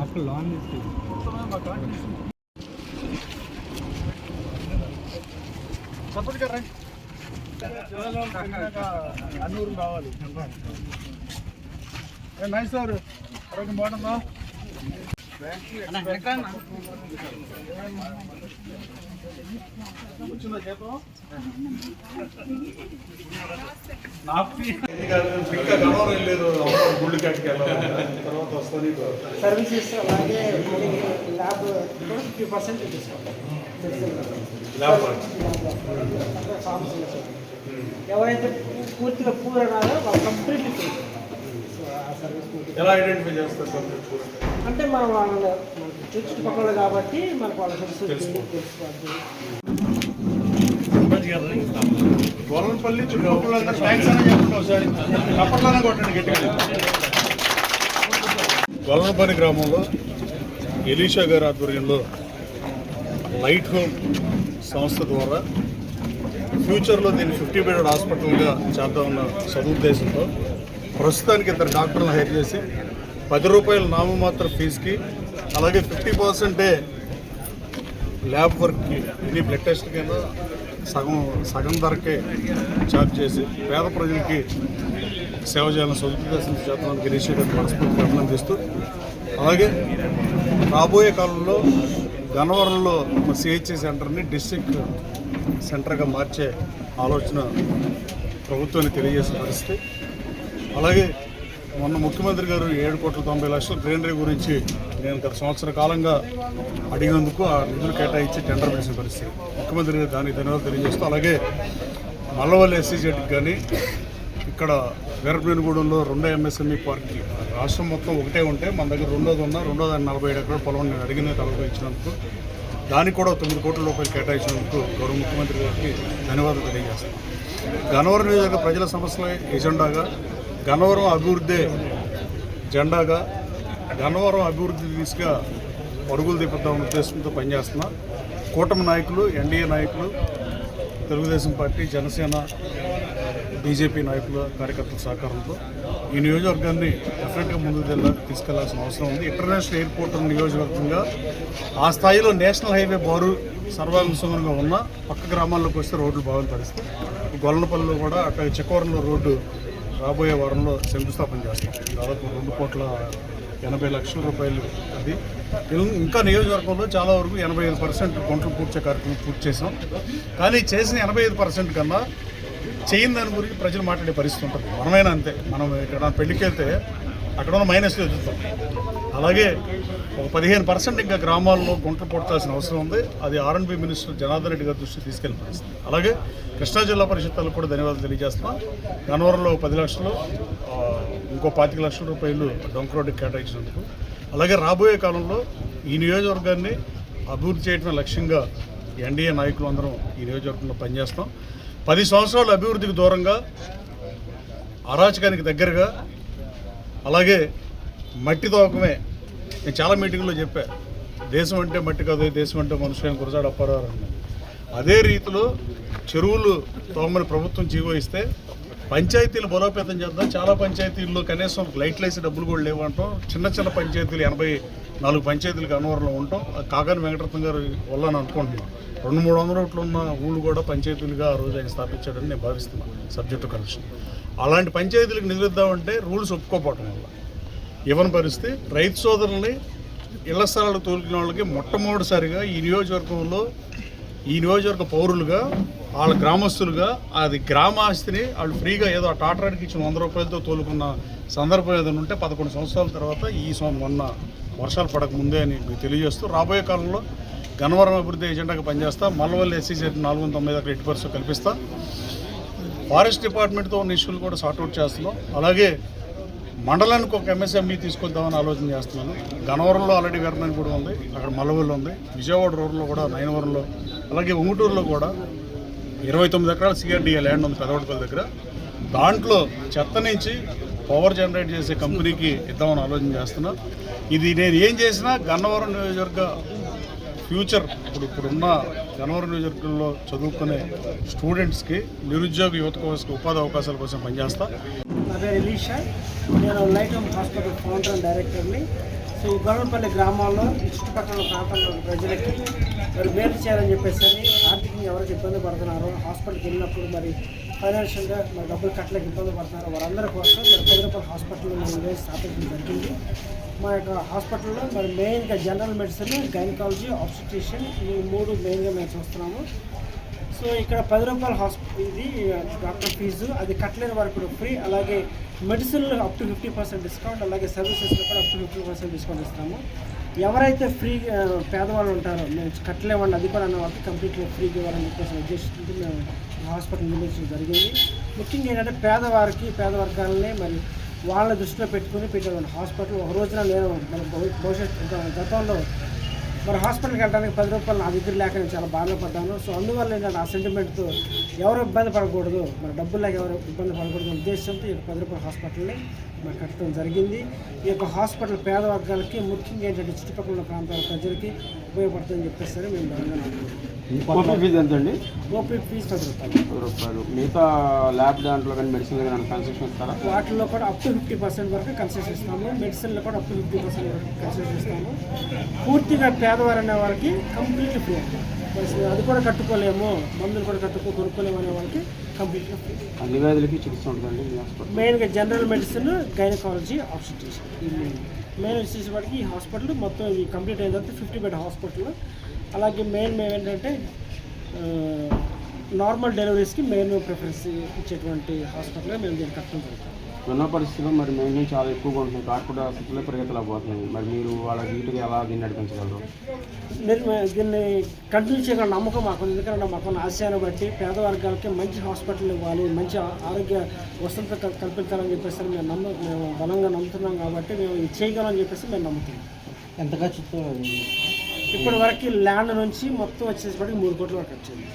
అక్కడ లోన్ తీసుకెళ్ళి అన్నూరు కావాలి నైస్ సార్ ఆరోగ్యం బాగుంటుందా సర్వీసెస్ అలాగే ల్యాబ్ ఫిఫ్టీ పర్సెంట్ ఎవరైతే పూర్తిగా పూర్ అన్నారో వాళ్ళు కంప్లీట్లీ ఫ్రీ సో ఆ సర్వీస్ పూర్తి ఎలా ఐడెంటిఫై చేస్తారు పూర్ అంటే? మనం వాళ్ళ చుట్టుపక్కల కాబట్టి మనకు వాళ్ళ గోరంపల్లి చుట్టుపక్కల ట్యాంక్స్ అనే అప్పట్లోనే కొట్టండి గట్టిగా. గొల్లనపల్లి గ్రామంలో ఎలీషా గారి ఆధ్వర్యంలో లైట్ హోమ్ సంస్థ ద్వారా ఫ్యూచర్లో దీన్ని ఫిఫ్టీ బెడెడ్ హాస్పిటల్గా చేద్దామన్న సదుద్దేశంతో ప్రస్తుతానికి ఇద్దరు డాక్టర్లను హైర్ చేసి పది రూపాయల నామమాత్ర ఫీజుకి అలాగే ఫిఫ్టీ పర్సెంటే ల్యాబ్ వర్క్కి ఎన్ని బ్లడ్ టెస్ట్ కింద సగం సగం ధరకే ఛార్జ్ చేసి పేద ప్రజలకి సేవ చేయాలని సదుద్దేశం చేతనానికి ఇనిషియేటివ్ మనస్ఫూర్తిగా అభినందిస్తూ అలాగే రాబోయే కాలంలో గన్నవరంలో సిహెచ్సి సెంటర్ని డిస్టిక్ సెంటర్గా మార్చే ఆలోచన ప్రభుత్వానికి తెలియజేసిన పరిస్థితి. అలాగే మొన్న ముఖ్యమంత్రి గారు ఏడు కోట్ల తొంభై లక్షల గ్రీనరీ గురించి నేను గత సంవత్సర కాలంగా అడిగినందుకు ఆ నిధులు కేటాయించి టెండర్ వేసిన పరిస్థితి. ముఖ్యమంత్రి గారు దానికి ధన్యవాదాలు తెలియజేస్తూ అలాగే మల్లవల్లి ఎస్సీజెడ్కి కానీ ఇక్కడ వీరపేనుగూడెంలో రెండో ఎంఎస్ఎంఈ పార్క్ రాష్ట్రం మొత్తం ఒకటే ఉంటే మన దగ్గర రెండోది ఉన్న దాని నలభై ఏడు ఎకరాల పొలం నేను అడిగిన తలపై ఇచ్చినందుకు దానికి కూడా తొమ్మిది కోట్ల రూపాయలు కేటాయించినందుకు గౌరవ ముఖ్యమంత్రి గారికి ధన్యవాదాలు తెలియజేస్తాను. గన్నవరం నియోజకవర్గ ప్రజల సమస్యల ఎజెండాగా గన్నవరం అభివృద్ధి జెండాగా గన్నవరం అభివృద్ధి దిశగా పరుగులు తిప్పుతామన్న ఉద్దేశంతో పనిచేస్తున్నా కూటమి నాయకులు ఎన్డీఏ నాయకులు తెలుగుదేశం పార్టీ జనసేన బీజేపీ నాయకుల కార్యకర్తల సహకారంతో ఈ నియోజకవర్గాన్ని డెఫినెట్గా ముందుకు తెల్ల తీసుకెళ్ళాల్సిన అవసరం ఉంది. ఇంటర్నేషనల్ ఎయిర్పోర్ట్ నియోజకవర్గంగా ఆ స్థాయిలో నేషనల్ హైవే బారు సర్వాంగంగా ఉన్న పక్క గ్రామాల్లోకి వస్తే రోడ్లు బాగుంది పరిస్థితి. గొల్లనపల్లిలో కూడా అక్కడ చెక్కవరంలో రోడ్డు రాబోయే వారంలో శంకుస్థాపన చేస్తాం. దాదాపు రెండు కోట్ల ఎనభై లక్షల రూపాయలు అది. ఇంకా నియోజకవర్గంలో చాలా వరకు ఎనభై ఐదు పర్సెంట్ గుంటలు పూర్చే కార్యక్రమం పూర్తి చేసాం కానీ చేసిన ఎనభై ఐదు పర్సెంట్ కన్నా చేయని దాని గురించి ప్రజలు మాట్లాడే పరిస్థితి ఉంటుంది. మనమైనా అంతే. మనం ఇక్కడ పెళ్ళికి వెళ్తే అక్కడ ఉన్న మైనస్లు ఎదుగుతాం. అలాగే ఒక పదిహేను పర్సెంట్ ఇంకా గ్రామాల్లో గుంటలు పొట్టాల్సిన అవసరం ఉంది. అది ఆర్ఎన్బి మినిస్టర్ జనార్దన్ రెడ్డి గారి దృష్టికి తీసుకెళ్ళిన పరిస్థితి. అలాగే కృష్ణా జిల్లా పరిషత్తులకు కూడా ధన్యవాదాలు తెలియజేస్తున్నాం. గన్నవరంలో పది లక్షలు ఇంకో పాతిక లక్షల రూపాయలు డొంక రోడ్డుకి కేటాయించినందుకు. అలాగే రాబోయే కాలంలో ఈ నియోజకవర్గాన్ని అభివృద్ధి చేయడమే లక్ష్యంగా ఎన్డీఏ నాయకులు అందరం ఈ నియోజకవర్గంలో పనిచేస్తాం. పది సంవత్సరాలు అభివృద్ధికి దూరంగా అరాచకానికి దగ్గరగా అలాగే మట్టి తోకమే నేను చాలా మీటింగ్లో చెప్పా దేశం అంటే మట్టి కాదు దేశం అంటే మనుషులు గురజాడ అప్పారావు అదే రీతిలో చెరువులు తోమని ప్రభుత్వం జీవో ఇస్తే పంచాయతీలు బలోపేతం చేద్దాం చాలా పంచాయతీల్లో కనీసం లైట్లు వేసి డబ్బులు కూడా లేవంటాం చిన్న చిన్న పంచాయతీలు ఎనభై నాలుగు పంచాయతీలకు అనువరంలో ఉంటాం. కాకాని వెంకటరత్న గారు వల్ల అని అనుకుంటున్నాం. రెండు మూడు వందల రోడ్లు ఉన్న ఊళ్ళు కూడా పంచాయతీలుగా ఆ రోజు ఆయన స్థాపించాడని నేను భావిస్తున్నాను సబ్జెక్టు కరెక్షన్ అలాంటి పంచాయతీలకు నిలుద్దామంటే రూల్స్ ఒప్పుకోపోవటం వల్ల. ఇవ్వని పరిస్థితి రైతు సోదరుల్ని ఇళ్ళ స్థలాలు తోలుకునే వాళ్ళకి మొట్టమొదటిసారిగా ఈ నియోజకవర్గంలో ఈ నియోజకవర్గ పౌరులుగా వాళ్ళ గ్రామస్తులుగా అది గ్రామ ఆస్తిని వాళ్ళు ఫ్రీగా ఏదో ఆ టాటరాడికి ఇచ్చిన వంద రూపాయలతో తోలుకున్న సందర్భం ఏదైనా ఉంటే పదకొండు సంవత్సరాల తర్వాత ఈ సం- మొన్న వర్షాలు పడక ముందే అని మీకు తెలియజేస్తూ రాబోయే కాలంలో గన్నవరం అభివృద్ధి ఏజెంట్గా పనిచేస్తా మల్లవల్లి ఎస్సీ నాలుగు వందల తొమ్మిది దాకా ఎట్టి పరిస్థితులు కల్పిస్తా. ఫారెస్ట్ డిపార్ట్మెంట్తో ఉన్న ఇష్యూలు కూడా సార్ట్అవుట్ చేస్తున్నాం. అలాగే మండలానికి ఒక ఎంఎస్ఎంఈ తీసుకొద్దామని ఆలోచన చేస్తున్నాను. గన్నవరంలో ఆల్రెడీ వెర్మన్ కూడా ఉంది. అక్కడ మల్లవల్లి ఉంది. విజయవాడ రోడ్లో కూడా నయనవరంలో అలాగే ఉంగుటూరులో కూడా ఇరవై తొమ్మిది ఎకరాల సిఆర్డీఏ ల్యాండ్ ఉంది పెదవడపల్లి దగ్గర. దాంట్లో చెత్త నుంచి పవర్ జనరేట్ చేసే కంపెనీకి ఇద్దామని ఆలోచన చేస్తున్నా. ఇది నేను ఏం చేసినా గన్నవరం నియోజకవర్గ ఫ్యూచర్ ఇప్పుడు ఇప్పుడున్న గన్నవరం నియోజకవర్గంలో చదువుకునే స్టూడెంట్స్కి నిరుద్యోగ యువత కోసం ఉపాధి అవకాశాల కోసం పనిచేస్తా. నా పేరు ఎలీషా. నేను light home hospital founder and డైరెక్టర్ని. సో ఈ గొడవపల్లి గ్రామాల్లో చుట్టుపక్కల ప్రాంతాల్లో ప్రజలకి మరి మేలు చేయాలని చెప్పేసి ఆర్థికంగా ఎవరికి ఇబ్బంది పడుతున్నారో హాస్పిటల్కి వెళ్ళినప్పుడు మరి ఫైనాన్షియల్గా మరి డబ్బులు కట్టలేక ఇబ్బంది పడుతున్నారో వారందరి కోసం మరి పది హాస్పిటల్ మేము స్థాపించడం జరిగింది. మా యొక్క హాస్పిటల్లో మరి మెయిన్గా జనరల్ మెడిసిన్ గైనకాలజీ ఆబ్స్టిట్యూషన్ ఈ మూడు మెయిన్గా మేము చూస్తున్నాము. సో ఇక్కడ పది రూపాయల హాస్పిటల్ ఇది డాక్టర్ ఫీజు అది కట్టలేని వారికి కూడా ఫ్రీ అలాగే మెడిసిన్లో up to fifty percent discount అలాగే సర్వీసెస్లో కూడా up to fifty percent discount ఇస్తాము. ఎవరైతే ఫ్రీ పేదవాళ్ళు ఉంటారో మేము కట్టలేమండి అది కూడా అన్న వాళ్ళకి కంప్లీట్గా ఫ్రీగా ఇవ్వాలని చెప్పేసి ఉద్దేశంతో మేము హాస్పిటల్ నిర్మించడం జరిగింది. ముఖ్యంగా ఏంటంటే పేదవారికి పేద వర్గాలని మరి వాళ్ళ దృష్టిలో పెట్టుకుని పెట్టేవాళ్ళు హాస్పిటల్ ఒక రోజున నేను మన భవి- భవిష్యత్ గతంలో మరి హాస్పిటల్కి వెళ్ళడానికి పది రూపాయలు నా దగ్గర లేక నేను చాలా బాధపడ్డాను సో అందువల్ల ఏంటంటే ఆ సెంటిమెంట్తో ఎవరు ఇబ్బంది పడకూడదు. మరి డబ్బులు లేక ఎవరు ఇబ్బంది పడకూడదు ఉద్దేశంతో ఈ యొక్క పది రూపాయల హాస్పిటల్ని మరి కట్టడం జరిగింది. ఈ యొక్క హాస్పిటల్ పేద వర్గాలకి ముఖ్యంగా ఏంటంటే చుట్టుపక్కల ప్రాంతాల ప్రజలకి ఉపయోగపడుతుందని చెప్పేసి మేము బాగా అనుకుంటున్నాం ఓపీ ఫీజు ఎంత అండి ఓపీ ఫీజు పది రూపాయలు. పది రూపాయలు. మిగతా ల్యాబ్ దాంట్లో కానీ మెడిసిన్ కానీ కన్సెషన్ ఇస్తారా? వాటిల్లో కూడా అప్ టు ఫిఫ్టీ పర్సెంట్ వరకు కన్సెషన్ ఇస్తాము. మెడిసిన్లో కూడా అప్ టు ఫిఫ్టీ పర్సెంట్ వరకు కన్సెషన్ ఇస్తాము. పూర్తిగా పేదవారు అనే వాళ్ళకి కంప్లీట్ ఫ్రీ అది కూడా కట్టుకోలేము. మందులు కూడా కట్టుకో కొనుక్కోలేము అనే వాళ్ళకి కంప్లీట్గా ఫ్రీ అన్ని వ్యాధులకి చికిత్స ఉంటుందండి మెయిన్గా general medicine gynaecology obstetrics main వచ్చేసి వాటికి ఈ హాస్పిటల్ మొత్తం ఇది కంప్లీట్ అయిన తర్వాత ఫిఫ్టీ బెడ్ హాస్పిటల్ అలాగే మెయిన్ మేము ఏంటంటే నార్మల్ డెలివరీస్కి మెయిన్ ప్రిఫరెన్స్ ఇచ్చేటువంటి హాస్పిటల్గా మేము దీన్ని కట్టడం జరుగుతుంది. ఉన్న పరిస్థితుల్లో మరి మెయింటెనెన్స్ చాలా ఎక్కువగా ఉంటుంది కార్పొరేట్ హాస్పిటల్లో పరిగెత్తలేకపోతున్నాయి. మరి మీరు వాళ్ళ నీట్గా ఎలా దీన్ని నడిపించగలరు? నేను దీన్ని కంటిన్యూ చేయగల నమ్మకం మాకు. ఎందుకంటే మాకు ఆశయాన్ని బట్టి పేద వర్గాలకి మంచి హాస్పిటల్ ఇవ్వాలి మంచి ఆరోగ్య వసతులు కల్- కల్పించాలని చెప్పేసి మేము నమ్మ మేము బలంగా నమ్ముతున్నాం కాబట్టి మేము ఇది చేయగలం చెప్పేసి మేము నమ్ముతున్నాం. ఎంతగా చెప్తారు ఇప్పటి వరకు ల్యాండ్ నుంచి మొత్తం వచ్చేసరికి మూడు కోట్ల వరకు వచ్చింది.